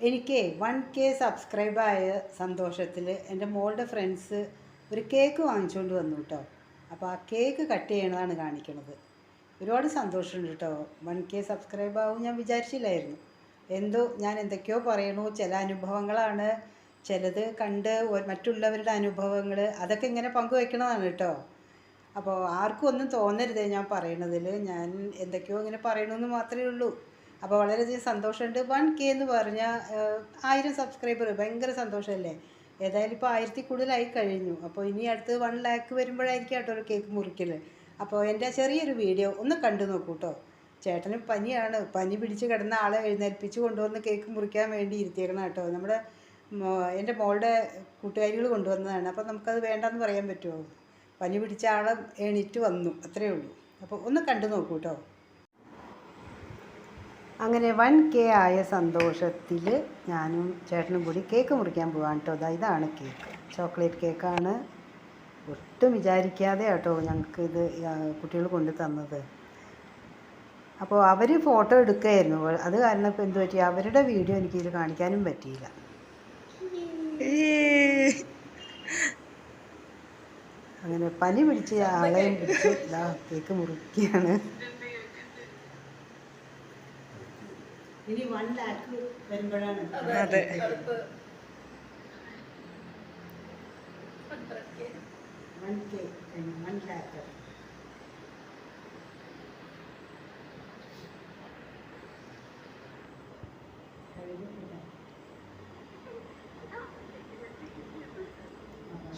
എനിക്ക് one K സബ്സ്ക്രൈബായ സന്തോഷത്തിൽ എന്റെ മോളുടെ ഫ്രണ്ട്സ് ഒരു കേക്ക് വാങ്ങിച്ചുകൊണ്ട് വന്നു കേട്ടോ അപ്പോൾ ആ കേക്ക് കട്ട് ചെയ്യണതാണ് കാണിക്കണത്. ഒരുപാട് സന്തോഷമുണ്ട് കേട്ടോ വൺ കെ സബ്സ്ക്രൈബ് ആവും ഞാൻ വിചാരിച്ചില്ലായിരുന്നു. എന്തോ ഞാൻ എന്തൊക്കെയോ പറയണു. ചില അനുഭവങ്ങളാണ്. ചിലത് കണ്ട് മറ്റുള്ളവരുടെ അനുഭവങ്ങൾ അതൊക്കെ ഇങ്ങനെ പങ്കുവെക്കണതാണ് കേട്ടോ അപ്പോൾ ആർക്കും ഒന്നും തോന്നരുതേ ഞാൻ പറയണതിൽ ഞാൻ എന്തൊക്കെയോ ഇങ്ങനെ പറയണമെന്ന് മാത്രമേ ഉള്ളൂ. അപ്പോൾ വളരെയധികം സന്തോഷമുണ്ട്. വൺ കെ എന്ന് പറഞ്ഞാൽ ആയിരം സബ്സ്ക്രൈബർ ഭയങ്കര സന്തോഷമല്ലേ? ഏതായാലും ഇപ്പോൾ ആയിരത്തി കൂടുതലായി കഴിഞ്ഞു. അപ്പോൾ ഇനി അടുത്ത് വൺ ലാക്ക് വരുമ്പോഴായിരിക്കും കേട്ടോ ഒരു കേക്ക് മുറിക്കൽ അപ്പോൾ എന്റെ ചെറിയൊരു വീഡിയോ ഒന്ന് കണ്ടു നോക്കൂ കേട്ടോ ചേട്ടന് പനിയാണ്. പനി പിടിച്ച് കിടന്ന ആളെ എഴുന്നേൽപ്പിച്ച് കൊണ്ടുവന്ന് കേക്ക് മുറിക്കാൻ വേണ്ടി ഇരുത്തിയേക്കണം കേട്ടോ. നമ്മുടെ എന്റെ മോളുടെ കൂട്ടുകാരികൾ കൊണ്ടുവന്നതാണ്. അപ്പോൾ നമുക്കത് വേണ്ടെന്ന് പറയാൻ പറ്റുമോ? പനി പിടിച്ച ആളെ എണീറ്റ് വന്നു. അത്രയേ ഉള്ളൂ. അപ്പോൾ ഒന്ന് കണ്ടു നോക്കൂ കേട്ടോ അങ്ങനെ വൺ കെ ആയ സന്തോഷത്തിൽ ഞാനും ചേട്ടനും കൂടി കേക്ക് മുറിക്കാൻ പോവാൻ കേട്ടോ ദാ ഇതാണ് കേക്ക്. ചോക്ലേറ്റ് കേക്കാണ് ഒട്ടും വിചാരിക്കാതെ കേട്ടോ ഞങ്ങൾക്ക് ഇത് കുട്ടികൾ കൊണ്ടു തന്നത്. അപ്പോൾ അവർ ഫോട്ടോ എടുക്കുകയായിരുന്നു അത് കാരണം ഇപ്പോൾ എന്ത് പറ്റി? അവരുടെ വീഡിയോ എനിക്കിതിൽ കാണിക്കാനും പറ്റിയില്ല. അങ്ങനെ പനി പിടിച്ച് ആളെയും പിടിച്ച് കേക്ക് മുറിക്കുകയാണ് ഇനി വൺ ലാക്ക് വരുമ്പോഴാണ് അതെ വൺ കെ വൺ ലാക്ക്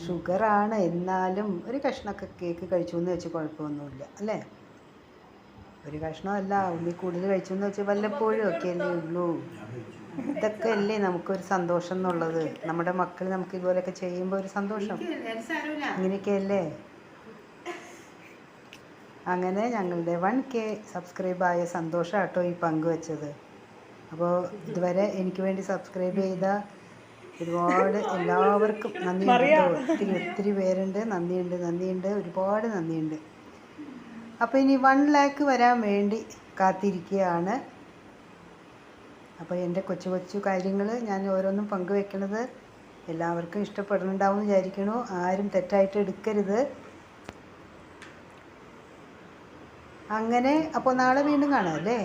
ഷുഗറാണ് എന്നാലും ഒരു കഷ്ണമൊക്കെ കേക്ക് കഴിച്ചു എന്ന് വെച്ച് കുഴപ്പമൊന്നുമില്ല അല്ലേ? ഒരു കഷ്ണമല്ല ഉള്ളി കൂടുതൽ കഴിച്ചു എന്ന് വെച്ച് വല്ലപ്പോഴും ഒക്കെ അല്ലേ ഉള്ളൂ. ഇതൊക്കെ അല്ലേ നമുക്കൊരു സന്തോഷം എന്നുള്ളത്? നമ്മുടെ മക്കൾ നമുക്ക് ഇതുപോലെയൊക്കെ ചെയ്യുമ്പോൾ ഒരു സന്തോഷം. ഇങ്ങനെയൊക്കെയല്ലേ അങ്ങനെ ഞങ്ങളുടെ വൺ കെ സബ്സ്ക്രൈബായ സന്തോഷം കേട്ടോ ഈ പങ്കുവച്ചത് അപ്പോൾ ഇതുവരെ എനിക്ക് വേണ്ടി സബ്സ്ക്രൈബ് ചെയ്ത ഒരുപാട് എല്ലാവർക്കും നന്ദിയുണ്ട്. ഒത്തിരി ഒത്തിരി പേരുണ്ട്. നന്ദിയുണ്ട് നന്ദിയുണ്ട്. ഒരുപാട് നന്ദിയുണ്ട്. അപ്പോൾ ഇനി വൺ ലാക്ക് വരാൻ വേണ്ടി കാത്തിരിക്കുകയാണ്. അപ്പോൾ എന്റെ കൊച്ചു കൊച്ചു കാര്യങ്ങൾ ഞാൻ ഓരോന്നും പങ്കുവെക്കുന്നത് എല്ലാവർക്കും ഇഷ്ടപ്പെടുന്നുണ്ടാവും വിചാരിക്കണു ആരും തെറ്റായിട്ട് എടുക്കരുത്. അങ്ങനെ അപ്പോൾ നാളെ വീണ്ടും കാണാം അല്ലേ?